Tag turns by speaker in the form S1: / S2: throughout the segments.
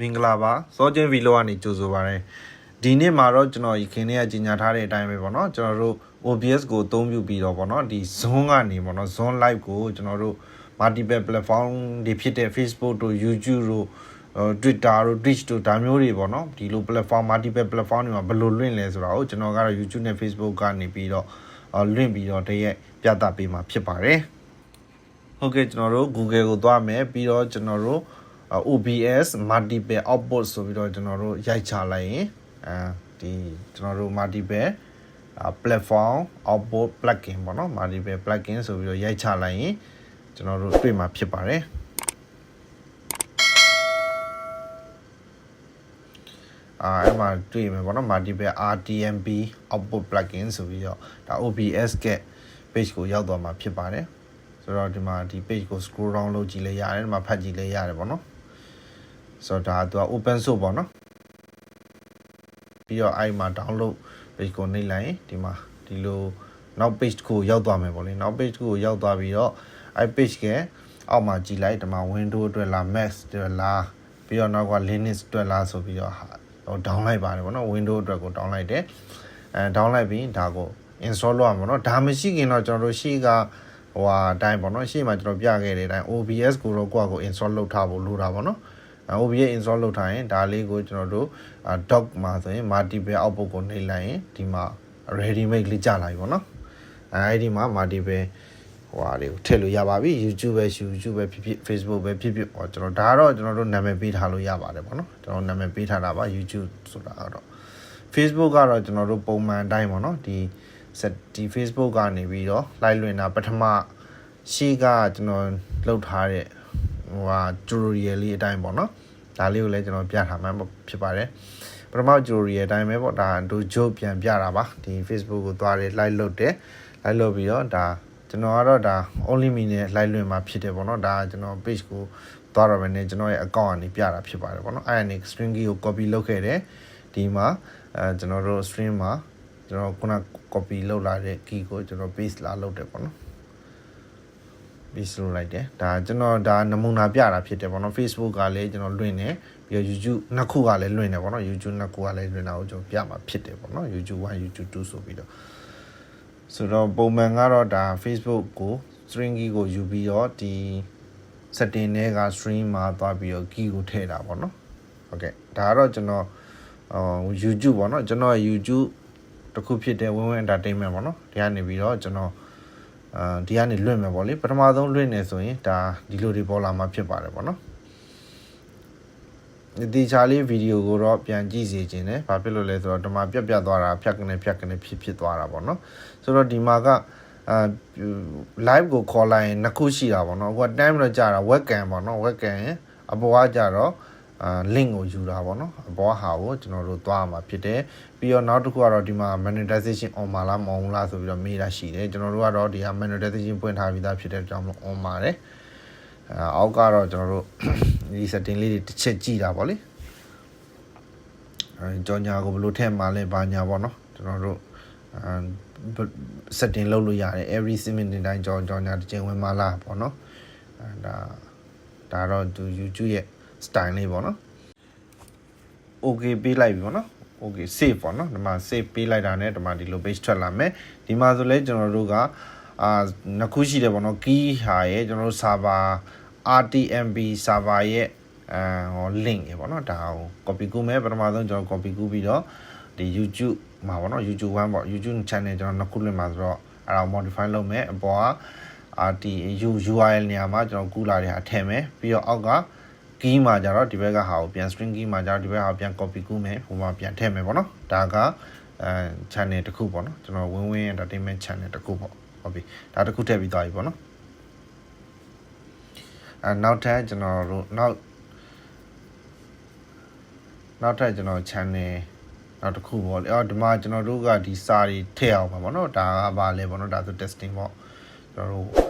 S1: မင်္ဂလာပါစောချင်းဗီလိုကနေကြိုဆိုပါရစေဒီနေ့မှာတော့ကျွန်တော်ရခင်နေ့ကကြီးညာထားတဲ့အတိုင်းပဲပေါ့နော်ကျွန်တော်တို့ OBS ကိုအသုံးပြုပြီးတော့ပေါ့နော်ဒီ Zoom ကနေပေါ့နော် Zoom Live ကိုကျွန်တော်တို့ multiple platform တွေဖြစ်တဲ့ Facebook တို့ YouTube တို့ Twitter တို့ Twitch တို့ဒါမျိုးတွေပေါ့နော်ဒီလို platform multiple platform တွေမှာဘယ်လိုလွင့်လဲဆိုတာကိုကျွန်တော်ကတော့ YouTube နဲ့ Facebook ကနေပြီးတော့လွင့်ပြီးတော့တရက်ပြသပေးမှာဖြစ်ပါတယ်ဟုတ်ကဲ့ကျွန်တော်တို့ Google ကိုသွားမယ်ပြီးတော့ကျွန်တော်တို့ OBS multiple output ဆိုပြီးတော့ကျွန်တော်တို့ရိုက်ချလိုက်ရင်အဲဒီကျွန်တော်တို့ multiple platform output plugin ပေါ့နော် multiple plugin ဆိုပြီးတော့ရိုက်ချလိုက်ရင်ကျွန်တော်တို့တွေ့မှာဖြစ်ပါတယ်အာအဲ့မှာတွေ့မယ်ပေါ့နော် multiple RTMP output plugin ဆိုပြီးတော့ဒါ OBS က page ကိုရောက်သွားမှာဖြစ်ပါတယ်ဆိုတော့ဒီမှာဒီ page ကို scroll down လုပ်ကြည့်လဲရတယ်ဒီမှာဖတ်ကြည့်လဲရတယ်ပေါ့နော် ဆိုတော့ဒါသူက open source ပေါ့နော်ပြီးတော့အဲ့မှာ download page ကိုနှိပ်လိုက်ရင်ဒီမှာဒီလိုနောက် page တစ်ခုကိုရောက်သွားမယ်ပေါ့လေနောက် page တစ်ခုကိုရောက်သွားပြီးတော့အဲ့ page ကအောက်မှာကြည့်လိုက်ဒီမှာ window အတွက်လား mac အတွက်လားပြီးတော့နောက်က linux အတွက်လားဆိုပြီးတော့ဟို down လိုက်ပါတယ်ပေါ့နော် window အတွက်ကို down လိုက်တယ်အဲ down လိုက်ပြီးဒါကို install လုပ်ရမှာပေါ့နော်ဒါမရှိခင်တော့ကျွန်တော်တို့ရှေ့ကဟိုဟာအတိုင်းပေါ့နော်ရှေ့မှာကျွန်တော်ပြခဲ့တဲ့အတိုင်း OBS ကိုတော့ကိုယ့်အကို install လုပ်ထားဖို့လိုတာပေါ့နော် OBS install လုပ်ထားရင်ဒါလေးကိုကျွန်တော်တို့ doc မှာဆိုရင် multiple output ကိုနှိပ်လိုက်ရင်ဒီမှာ ready made လေးကြာလာပြီပေါ့နော်အဲဒီမှာ multiple ဟိုဟာတွေကိုထည့်လို့ရပါပြီ YouTube ပဲ YouTube ပဲဖြစ်ဖြစ် Facebook ပဲဖြစ်ဖြစ်ပေါ့ကျွန်တော်ဒါကတော့ကျွန်တော်တို့နာမည်ပေးထားလို့ရပါတယ်ပေါ့နော်ကျွန်တော်နာမည်ပေးထားတာပါ YouTube ဆိုတာကတော့ Facebook ကတော့ကျွန်တော်တို့ပုံမှန်အတိုင်းပေါ့နော်ဒီဆက်ဒီ Facebook ကနေပြီးတော့ live လွှင့်တာပထမရှေ့ကကျွန်တော်လုပ်ထားတဲ့ ဟိုဟာ tutorial လေးအတိုင်းပေါ့နော်ဒါလေးကိုလည်းကျွန်တော်ပြထားမှာဖြစ်ပါတယ်ပထမ tutorial အတိုင်းပဲပေါ့ဒါတို့ဂျုတ်ပြန်ပြတာပါဒီ Facebook ကိုသွားတယ် live လုပ်တယ် live လုပ်ပြီးတော့ဒါကျွန်တော်ကတော့ဒါ only me နဲ့ live လွှင့်မှာဖြစ်တယ်ပေါ့နော်ဒါကျွန်တော် page ကိုသွားတော့မယ်ねကျွန်တော်ရဲ့ account ကနေပြတာဖြစ်ပါတယ်ပေါ့နော်အဲ့ဒါနေ string key ကို copy လုပ်ခဲ့တယ်ဒီမှာအဲကျွန်တော်တို့ string မှာကျွန်တော်ခုန copy လုပ်လာတဲ့ key ကိုကျွန်တော် paste လာလုပ်တယ်ပေါ့နော် paste လုပ်လိုက်တယ်ဒါကျွန်တော်ဒါနမူနာပြတာဖြစ်တယ်ပေါ့နော် Facebook ကလည်းကျွန်တော်လွှင့်တယ်ပြီးတော့ YouTube နှစ်ခုကလည်းလွှင့်တယ်ပေါ့နော် YouTube နှစ်ခုကလည်းလွှင့်တာကိုကျွန်တော်ပြမှာဖြစ်တယ်ပေါ့နော် YouTube 1 YouTube 2ဆိုပြီးတော့ဆိုတော့ပုံမှန်ကတော့ဒါ Facebook ကို string key ကိုယူပြီးတော့ဒီ setting တွေက string မှာသွားပြီးတော့ key ကိုထည့်တာပေါ့နော်ဟုတ်ကဲ့ဒါကတော့ကျွန်တော်ဟို YouTube ပေါ့နော်ကျွန်တော် YouTube တစ်ခုဖြစ်တဲ့ Win Win Entertainment ပေါ့နော်ဒီကနေပြီးတော့ကျွန်တော် အာဒီကနေလွှင့်မယ်ပေါ့လေပထမဆုံးလွှင့်နေဆိုရင်ဒါဒီလိုတွေပေါ်လာမှာဖြစ်ပါတယ်ပေါ့နော်ဒီချာလေးဗီဒီယိုကိုတော့ပြန်ကြည့်စီခြင်းတယ်ဘာဖြစ်လို့လဲဆိုတော့ဒီမှာပြက်ပြက်သွားတာဖြတ်ကနေဖြတ်ကနေဖြစ်ဖြစ်သွားတာပေါ့နော်ဆိုတော့ဒီမှာကအာ live ကိုခေါ်လိုက်ရင်နှစ်ခုရှိတာပေါ့နော်အခုက time တော့ကြာတာ webcam ပေါ့နော် webcam ရင်အပေါ်ကကြာတော့အာ link ကိုယူတာပေါ့နော်အပေါ်ဟာကိုကျွန်တော်တို့သွားမှာဖြစ်တယ်ပြီးတော့နောက်တစ်ခုကတော့ဒီမှာ monetization on မှာလားမ on လားဆိုပြီးတော့မေးတာရှိတယ်ကျွန်တော်တို့ကတော့ဒီဟာ monetization ဖွင့်ထားပြီးသားဖြစ်တဲ့ကြောင့်မလို့ on ပါတယ်အာအောက်ကတော့ကျွန်တော်တို့ဒီ setting လေးတွေတစ်ချက်ကြည့်တာပေါ့လေအဲကြောညာကိုဘယ်လိုထည့်မှာလဲဘာညာပေါ့နော်ကျွန်တော်တို့အာ setting လုပ်လို့ရတယ် every 7 minute တိုင်းကြောကြောညာတစ်ချိန်ဝင်မှာလားပေါ့နော်အဲဒါဒါတော့သူ YouTube ရဲ့ style လေးပေါ့နော် okay ပေးလိုက်ပြီပေါ့နော် okay save ပေါ့နော်ဒီမှာ save ပေးလိုက်တာနဲ့ဒီမှာဒီလို page ထွက်လာမယ်ဒီမှာဆိုလဲကျွန်တော်တို့ကအာနှစ်ခုရှိတယ်ပေါ့နော် key ဟာရဲ့ကျွန်တော်တို့ server RTMP server ရဲ့အဲဟော link ရေပေါ့နော်ဒါကို copy ကူးမယ်ပထမဆုံးကျွန်တော် copy ကူးပြီးတော့ဒီ YouTube မှာပေါ့နော် YouTube 1ပေါ့ YouTube channel ကျွန်တော်နှစ်ခုလွှင့်မှာဆိုတော့အဲ့ဒါ modify လုပ်မယ်အပေါ်က RT URL နေရာမှာကျွန်တော်ကူးလာတဲ့ဟာထည့်မယ်ပြီးတော့အောက်က key မှာကြတော့ဒီဘက်ကဟာကိုပြန် string key မှာကြတော့ဒီဘက်ဟာပြန် copy ကူးမယ်ဟိုမှာပြန်ထည့်မယ်ပေါ့နော်ဒါကအဲ channel တစ်ခုပေါ့နော်ကျွန်တော် win win entertainment channel တစ်ခုပေါ့ဟုတ်ပြီဒါတစ်ခုထည့်ပြီးသွားပြီပေါ့နော်အဲနောက်ထပ်ကျွန်တော်တို့နောက်နောက်ထပ်ကျွန်တော် channel နောက်တစ်ခုပေါ့လေအော်ဒီမှာကျွန်တော်တို့ကဒီစာတွေထည့်အောင်ပါပေါ့နော်ဒါကဘာလဲပေါ့နော်ဒါဆို testing ပေါ့ကျွန်တော်တို့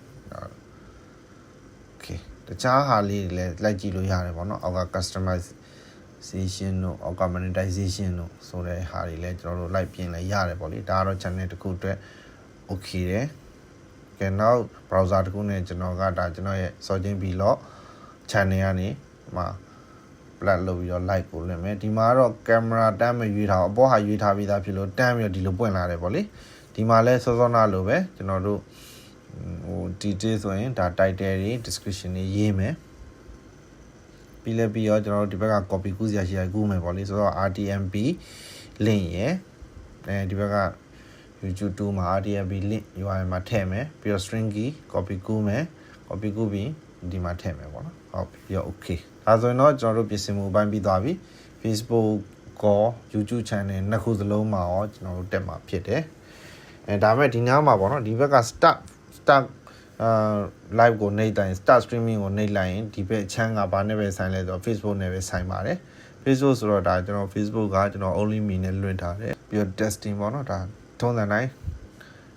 S1: တခြားဟာလေးတွေလည်းလိုက်ကြည့်လို့ရတယ်ပေါ့နော်အောက်က customization တို့အောက်က monetization တို့ဆိုတဲ့ဟာတွေလည်းကျွန်တော်တို့လိုက်ပြင်လဲရတယ်ပေါ့လေဒါကတော့ channel တစ်ခုအတွက် okay တယ်ကဲနောက် browser တစ်ခုနဲ့ကျွန်တော်ကဒါကျွန်တော်ရဲ့ searching vlog channel ကနေဒီမှာ plat လုပ်ပြီးတော့ like ကိုလွှင့်မယ်ဒီမှာကတော့ camera တန်းမရွေးထားဘူးအပေါ်ဟာရွေးထားပြီးသားဖြစ်လို့တန်းပြီးတော့ဒီလိုပွင့်လာတယ်ပေါ့လေဒီမှာလဲစောစောနာလိုပဲကျွန်တော်တို့ ဟို detail ဆိုရင်ဒါ title တွေ description တွေရေးမယ်ပြီးလဲပြီးတော့ကျွန်တော်တို့ဒီဘက်က copy ကူးစရာရှိရကူးမယ်ပေါ့လေဆိုတော့ RTMP link ရယ်အဲဒီဘက်က YouTube 2မှာ RTMP link URL မှာထည့်မယ်ပြီးတော့ string key copy ကူးမယ် copy ကူးပြီးဒီမှာထည့်မယ်ပေါ့နော်ဟုတ်ပြီးတော့ okay ဒါဆိုရင်တော့ကျွန်တော်တို့ပြင်ဆင်မှုအပိုင်းပြီးသွားပြီ Facebook ကော YouTube channel နှစ်ခုစလုံးမှာရောကျွန်တော်တို့တက်မှာဖြစ်တယ်အဲဒါမဲ့ဒီနားမှာပေါ့နော်ဒီဘက်က start start အာ live ကိုနှိပ်တိုင်း start streaming ကိုနှိပ်လိုက်ရင်ဒီဘက်ချမ်းကဘာနဲ့ပဲဆိုင်လဲဆိုတော့ Facebook နဲ့ပဲဆိုင်ပါတယ် Facebook ဆိုတော့ဒါကျွန်တော် Facebook ကကျွန်တော် only me နဲ့လွှင့်ထားတယ်ပြီးတော့ testing ပေါ့နော်ဒါထုံးစံတိုင်း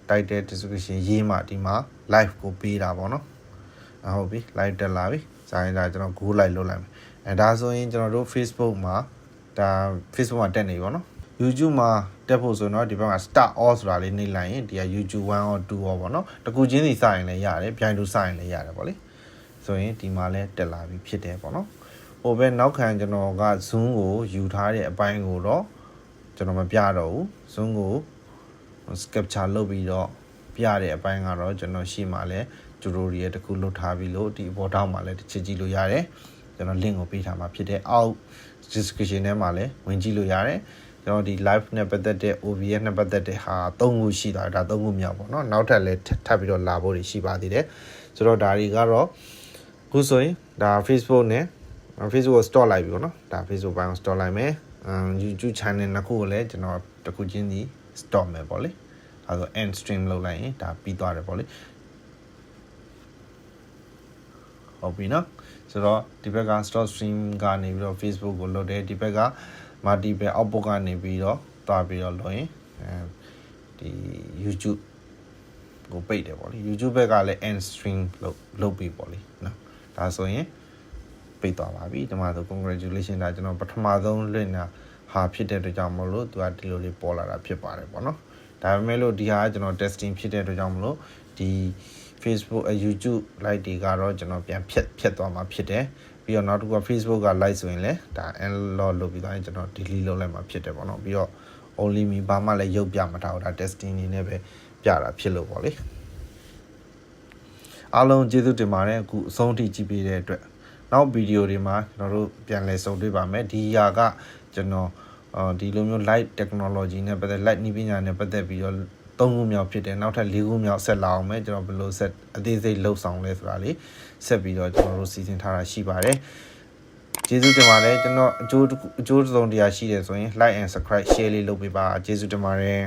S1: title description ရေးမှဒီမှာ live ကိုပေးတာပေါ့နော်အဟုတ်ပြီ live တက်လာပြီစာရင်ဒါကျွန်တော် go live လုပ်လိုက်မယ်အဲဒါဆိုရင်ကျွန်တော်တို့ Facebook မှာဒါ Facebook မှာတက်နေပြီပေါ့နော် YouTube မှာတက်ဖို့ဆိုတော့ဒီဘက်က start all ဆိုတာလေးနှိပ်လိုက်ရင်ဒီက YouTube 1 or 2 or ပေါ့နော်တကူချင်းစီစရင်လည်းရတယ်ပြိုင်တူစရင်လည်းရတယ်ပေါ့လေဆိုရင်ဒီမှာလည်းတက်လာပြီဖြစ်တယ်ပေါ့နော်ဟိုဘက်နောက်ခံကျွန်တော်က zoom ကိုယူထားတဲ့အပိုင်းကိုတော့ကျွန်တော်မပြတော့ဘူး zoom ကို capture လုပ်ပြီးတော့ပြတဲ့အပိုင်းကတော့ကျွန်တော်ရှိမှလဲ tutorial တစ်ခုလုပ်ထားပြီးလို့ဒီဘောတောက်မှာလည်းတစ်ချက်ကြည့်လို့ရတယ်ကျွန်တော် link ကိုပေးထားမှာဖြစ်တယ်အောက် description ထဲမှာလည်းဝင်ကြည့်လို့ရတယ် ကျွန်တော်ဒီ live နဲ့ပတ်သက်တဲ့ OBS နဲ့ပတ်သက်တဲ့ဟာ၃ခုရှိတာဒါ၃ခုမြောက်ပေါ့နော်နောက်ထပ်လည်းထပ်ပြီးတော့လာဖို့ရှိပါသေးတယ်ဆိုတော့ဒါတွေကတော့ခုဆိုရင်ဒါ Facebook နဲ့ Facebook ကို store လိုက်ပြီပေါ့နော်ဒါ Facebook ဘိုင်းကို store လိုက်မယ်အမ် YouTube channel နှစ်ခုကိုလည်းကျွန်တော်တစ်ခုချင်းစီ store မယ်ပေါ့လေအဲဆို end stream လုပ်လိုက်ရင်ဒါပြီးသွားတယ်ပေါ့လေဟုတ်ပြီနော်ဆိုတော့ဒီဘက်က store stream ကနေပြီးတော့ Facebook ကိုလုပ်တယ်ဒီဘက်က multiple output ကနေပြီးတော့တွားပြီးတော့လုပ်ရင်အဲဒီ YouTube ကိုပိတ်တယ်ပေါ့လေ YouTube ဘက်ကလည်း end stream လုပ်လုပ်ပြီးပေါ့လေနော်ဒါဆိုရင်ပိတ်သွားပါပြီဒီမှာဆို congratulation ဒါကျွန်တော်ပထမဆုံးလွှင့်တာဟာဖြစ်တဲ့အတွက်ကြောင့်မလို့သူကဒီလိုလေးပေါ်လာတာဖြစ်ပါတယ်ပေါ့နော်ဒါပေမဲ့လို့ဒီဟာကကျွန်တော် testing ဖြစ်တဲ့အတွက်ကြောင့်မလို့ဒီ Facebook အ YouTube live တွေကတော့ကျွန်တော်ပြန်ဖြတ်ဖြတ်သွားမှာဖြစ်တယ် ပြီးတော့နောက်တစ်ခုက Facebook က live ဆိုရင်လည်းဒါ unlock လုပ်ပြီးသွားရင်ကျွန်တော် delete လုပ်လိုက်မှာဖြစ်တယ်ပေါ့နော်ပြီးတော့ only me ဘာမှလည်းရုပ်ပြမထားဘူးဒါ testing နေနဲ့ပဲပြတာဖြစ်လို့ပေါ့လေအားလုံးကျေးဇူးတင်ပါတယ်အခုအဆုံးထိကြည့်ပေးတဲ့အတွက်နောက်ဗီဒီယိုတွေမှာကျွန်တော်တို့ပြန်လည်ဆုံတွေ့ပါမယ်ဒီຢာကကျွန်တော်အော်ဒီလိုမျိုး light technology နဲ့ပတ်သက် light နည်းပညာနဲ့ပတ်သက်ပြီးတော့ သုံးခုမြောက်ဖြစ်တယ်နောက်ထပ်၄ခုမြောက်ဆက်လာအောင်မယ်ကျွန်တော်ဘယ်လိုဆက်အသေးစိတ်လှုပ်ဆောင်လဲဆိုတာလေးဆက်ပြီးတော့ကျွန်တော်တို့စီစဉ်ထားတာရှိပါတယ်ကျေးဇူးတင်ပါတယ်ကျွန်တော်အကျိုးအကျိုးသုံးတရားရှိတယ်ဆိုရင် like and subscribe share လေးလုပ်ပေးပါကျေးဇူးတင်ပါတယ်